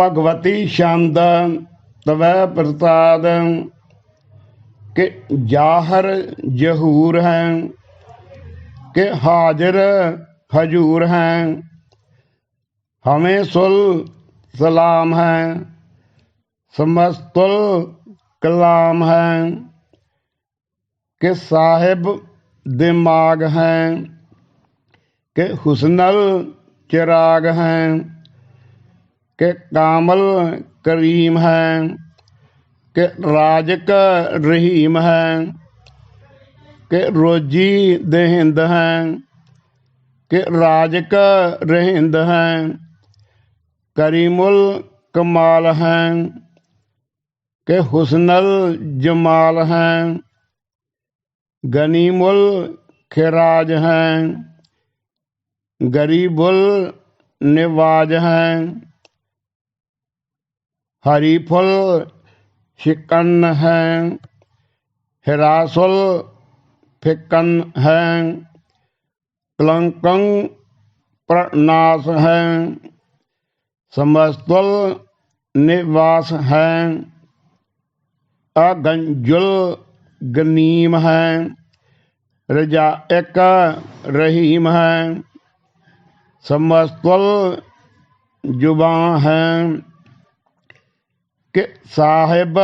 ਭਗਵਤੀ ਛੰਦ ਤਵੈ ਪ੍ਰਸਾਦ, ਕਿ ਜਾਹਰ ਜਹੂਰ ਹੈ, ਕਿ ਹਾਜ਼ਰ ਹਜੂਰ ਹੈ। ਹਮੇ ਸੁਲ ਸਲਾਮ ਹੈ, ਸਮਸਤੁਲ ਕਲਾਮ ਹੈ, ਕਿ ਸਾਹਿਬ ਦਿਮਾਗ ਹੈ, ਕਿ ਹੁਸਨਲ ਚਿਰਾਗ ਹੈ। कि कामल करीम हैं के राजक रहीम हैं के रोजी दहिंद हैं के राजक रहिंद हैं, करीमुल कमाल हैं के हुस्नल जमाल हैं, गनीमुल खिराज हैं, गरीबुल निवाज हैं। हरीफुल शिकन हैं, हिरासुल फिकन हैं कलंकं प्रनाश हैं, समस्तुल निवास हैं, अगंजुल गनीम हैं रजाक रहीम हैं, समस्तुल जुबा हैं। ਕਿ ਸਾਹਿਬ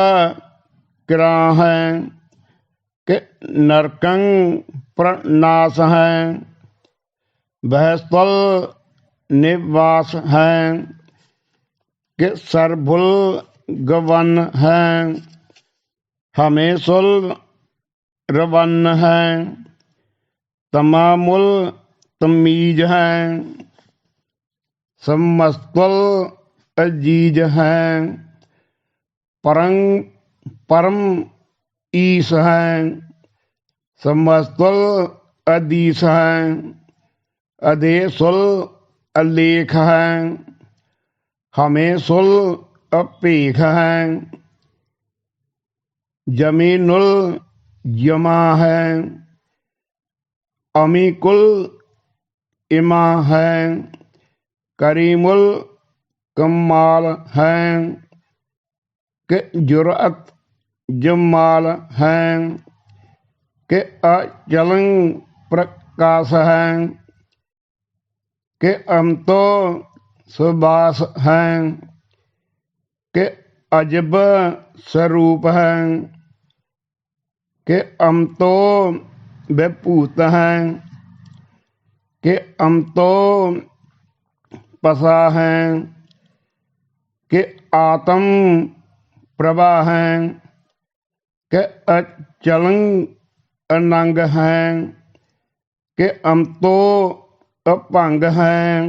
ਕਿਰਾ ਹੈ ਕਿ ਨਰਕੰ ਪ੍ਰਨਾਸ ਹੈ ਬਹਿਸਤਲ ਨਿਵਾਸ ਹੈ ਕਿ ਸਰਭੁਲ ਗਵਨ ਹੈ ਹਮੇਸੁਲ ਰਵਨ ਹੈ ਤਮਾਮੁਲ ਤਮੀਜ਼ ਹੈ ਸਮਸਤਲ ਅਜੀਜ਼ ਹੈ परंग परम ईस हैं समस्तुल अदीस हैं अधेसुल अलेख हैं हमेशुल अपेख हैं जमीनुल जमा हैं अमीकुल इमा हैं करीमुल कमाल हैं ਕਿ ਜੁਰਅਤ ਜਮਾਲ ਹੈ ਕਿ ਅਚਲੰ ਪ੍ਰਕਾਸ਼ ਹੈ ਕਿ ਅੰਤੋ ਸੁਬਾਸ ਹੈ ਕਿ ਅਜਬ ਸਰੂਪ ਹੈ ਕਿ ਅੰਤੋ ਬੇਪੂਤ ਹੈ ਕਿ ਅੰਤੋ ਪਸਾ ਹੈ ਕਿ ਆਤਮ ਪ੍ਰਭਾ ਹੈ ਕਿ ਅਚਲੰ ਅਨੰਗ ਹੈ ਕਿ ਅੰਤੋ ਅਭੰਗ ਹੈ।